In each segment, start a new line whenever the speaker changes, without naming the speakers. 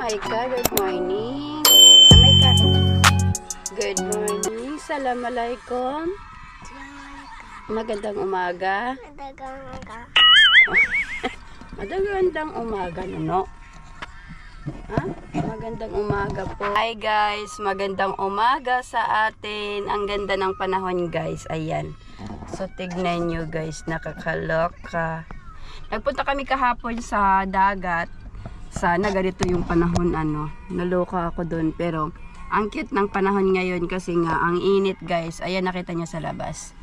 God, good morning. God. Good morning. Assalamualaikum. Magandang umaga. Magandang umaga, no? Ha? Magandang umaga po. Hi guys, magandang umaga sa atin. Ang ganda ng panahon guys. Ayan. So tignan nyo guys, nakakaloka. Nagpunta kami kahapon sa dagat. Sana ganito yung panahon ano. Naloka ako doon pero ang cute ng panahon ngayon kasi nga ang init guys. Ayan nakita nyo sa labas.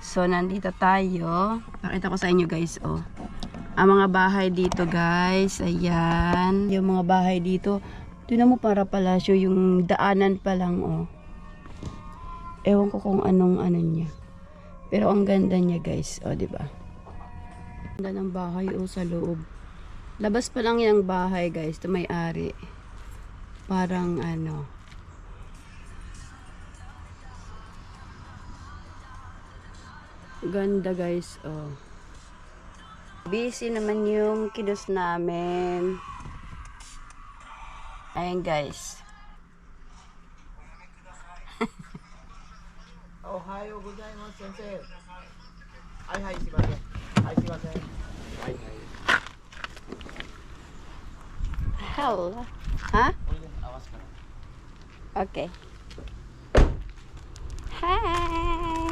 So nandito tayo. Pakita ko sa inyo guys oh. Ang mga bahay dito guys. Ayan. Yung mga bahay dito. Tingnan mo para palasyo yung daanan pa lang oh. Ewan ko kung anong ano niya. Pero ang ganda niya guys. Oh, di ba? Ganda ng bahay o sa loob labas pa lang yung bahay guys ito may-ari parang ano ganda guys oh busy naman yung kidos namin ayan guys
Ohio gozaimasu sensei.
Hi hi,
shimasen. Hi shimasen. Hi hi. hell? Hah? Oke.
Okay.
Hai.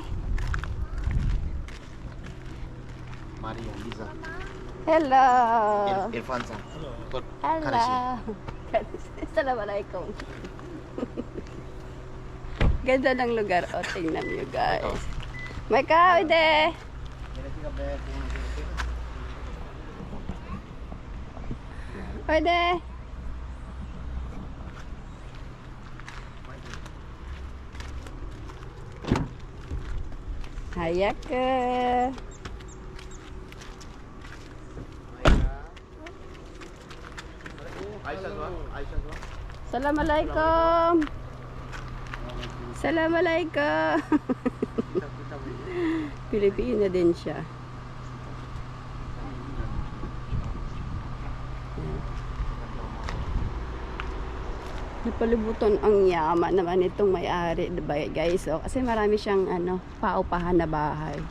Maria Liza.
Hello.
Ir Irfan Hello.
Hello. Assalamualaikum. Ganda ng lugar. O, tingnan nyo guys. May kahoy de.
May kahoy de. Pwede. Hayak ke.
Assalamualaikum. Assalamualaikum. Pilipina din siya. Napalibutan ang yaman naman itong may-ari, diba guys? Oh, kasi marami siyang ano, paupahan na bahay.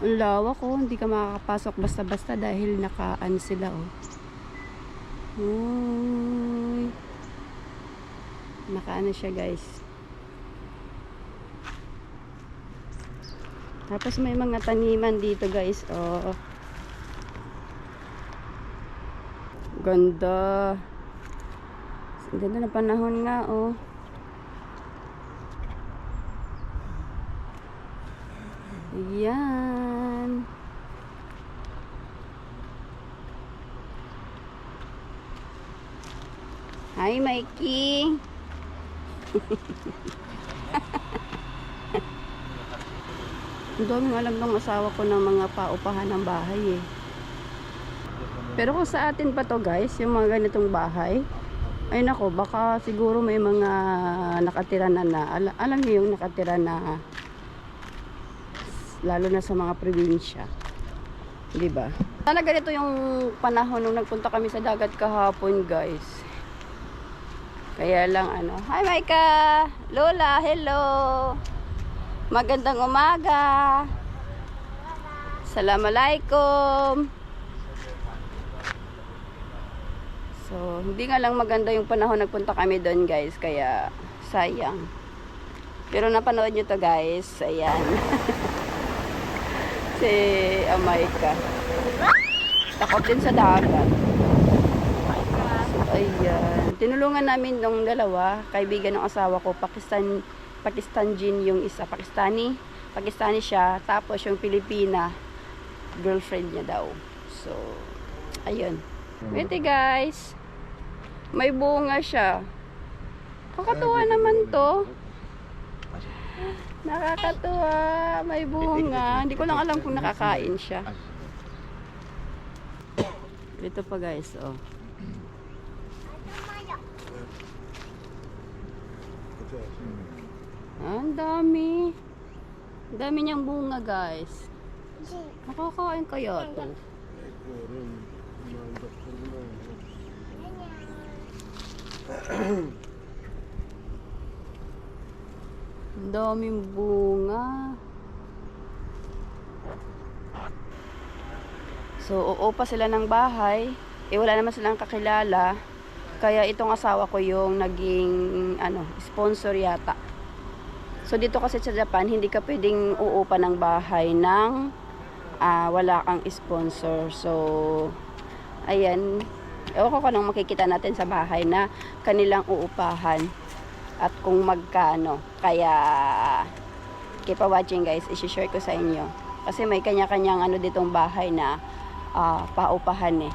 Ang lawak oh, hindi ka makakapasok basta-basta dahil nakaan sila oh. Uy. Nakaano siya guys. Tapos may mga taniman dito guys. Oh. Ganda. Ang ganda ng panahon nga oh. Yan. Hi, Mikey. Ang daming alam ng asawa ko ng mga paupahan ng bahay eh. Pero kung sa atin pa to guys, yung mga ganitong bahay, ay nako, baka siguro may mga nakatira na na, ala- alam niyo yung nakatira na, lalo na sa mga probinsya. Di ba? Sana ganito yung panahon nung nagpunta kami sa dagat kahapon guys. Kaya lang ano, Hi Maika! Lola, hello! Magandang umaga! Assalamualaikum! So, hindi nga lang maganda yung panahon nagpunta kami doon guys, kaya sayang. Pero napanood nyo to guys, ayan. si Amaika. Takot din sa dagat. So, ayan. Tinulungan namin nung dalawa, kaibigan ng asawa ko, Pakistan, Pakistan Jin yung isa, Pakistani. Pakistani siya, tapos yung Pilipina, girlfriend niya daw. So, ayun. Wait guys. May bunga siya. Kakatuwa naman to. Nakakatuwa. May bunga. Hindi ko lang alam kung nakakain siya. Ito pa guys, oh. Ah, Ang dami. Ang dami niyang bunga, guys. Nakakain kaya to. Ang daming bunga. So, uupa sila ng bahay. Eh, wala naman silang kakilala. Kaya itong asawa ko yung naging, ano, sponsor yata. So, dito kasi sa Japan, hindi ka pwedeng uupa ng bahay ng ah, wala kang sponsor. So, ayan. Ewan ko kung anong makikita natin sa bahay na kanilang uupahan at kung magkano. Kaya, keep watching guys, isi-share ko sa inyo. Kasi may kanya-kanyang ano ditong bahay na ah, paupahan eh.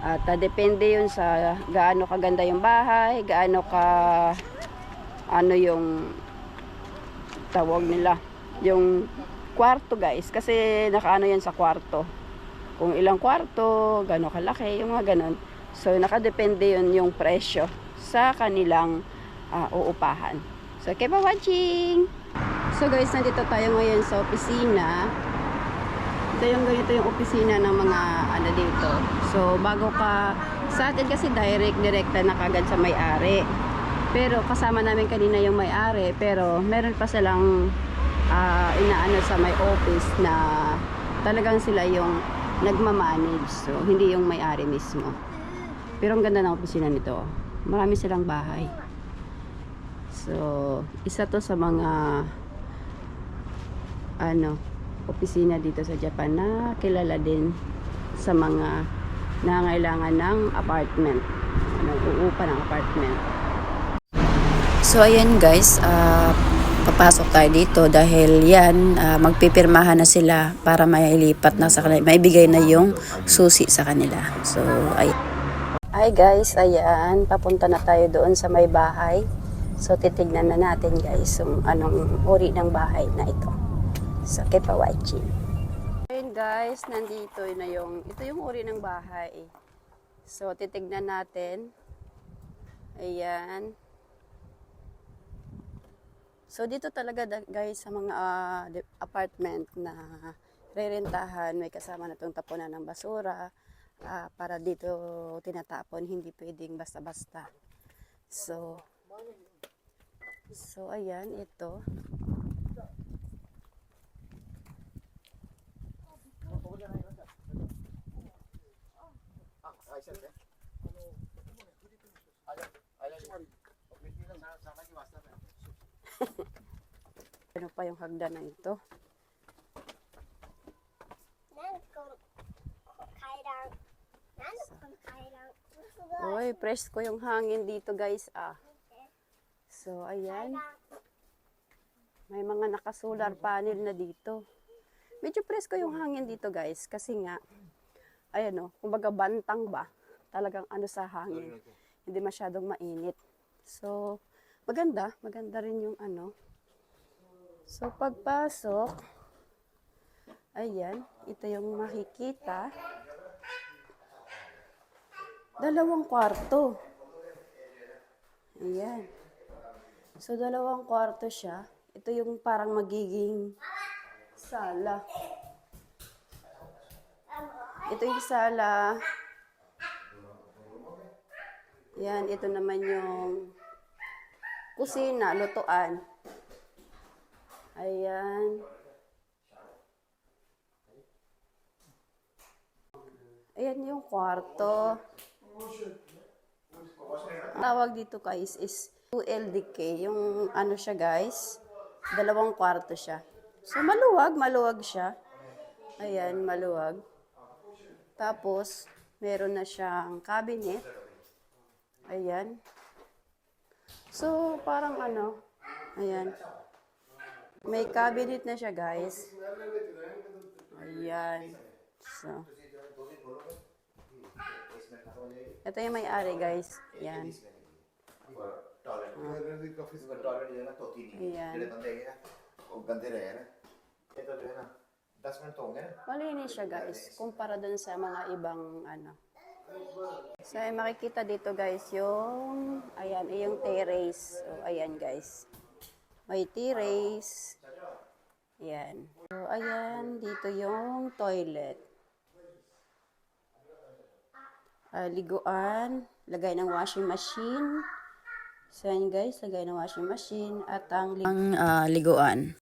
At ah, depende yun sa gaano kaganda yung bahay, gaano ka ano yung tawag nila, yung kwarto guys. Kasi nakaano yan sa kwarto. Kung ilang kwarto, gaano kalaki, yung mga ganon. So nakadepende yun yung presyo sa kanilang ah, uupahan. So keep on watching! So guys, nandito tayo ngayon sa opisina. Ito yung ganito yung opisina ng mga ano dito. So bago ka sa atin kasi direct direkta na kagad sa may-ari. Pero kasama namin kanina yung may-ari, pero meron pa silang ah, inaano sa may office na talagang sila yung nagmamanage. So hindi yung may-ari mismo. Pero ang ganda ng opisina nito. Marami silang bahay. So, isa to sa mga ano, opisina dito sa Japan na kilala din sa mga nangailangan ng apartment. Ano, uupa ng apartment.
So ayan guys, ah, papasok tayo dito dahil yan, ah, magpipirmahan na sila para mailipat na sa kanila, maibigay na yung susi sa kanila. So ay
Hi guys, ayan, papunta na tayo doon sa may bahay. So titignan na natin guys kung anong uri ng bahay na ito. So watching. Ayun guys, nandito na yung, ito yung uri ng bahay. So titignan natin. Ayan. So dito talaga guys sa mga ah, de- apartment na rerentahan, may kasama na itong tapunan ng basura ah, para dito tinatapon, hindi pwedeng basta-basta. So, so ayan, ito. ano pa yung hagdan na ito? Uy, fresh ko yung hangin dito guys ah. So, ayan. May mga nakasolar panel na dito. Medyo presko yung hangin dito guys kasi nga, ayan o, oh, kumbaga bantang ba? Talagang ano sa hangin. Hindi masyadong mainit. So, maganda. Maganda rin yung ano. So, pagpasok, ayan, ito yung makikita. Dalawang kwarto. Ayan. So, dalawang kwarto siya. Ito yung parang magiging sala. Ito yung sala. Yan, ito naman yung kusina, lutuan. Ayan. Ayan yung kwarto. Tawag dito guys is 2LDK. Yung ano siya guys, dalawang kwarto siya. So maluwag, maluwag siya. Ayan, maluwag. Tapos, meron na siyang cabinet. Ayan. So, parang ano, ayan. May cabinet na siya, guys. Ayan. So. Ito yung may-ari, guys. Ayan. Ayan. Malinis siya, guys, kumpara dun sa mga ibang ano. So, makikita dito guys yung, ayan, yung terrace. So, ayan guys. May terrace. Ayan. So, ayan, dito yung toilet. Ah, liguan, lagay ng washing machine. So yan guys, lagay ng washing machine at ang
Ang ah, liguan.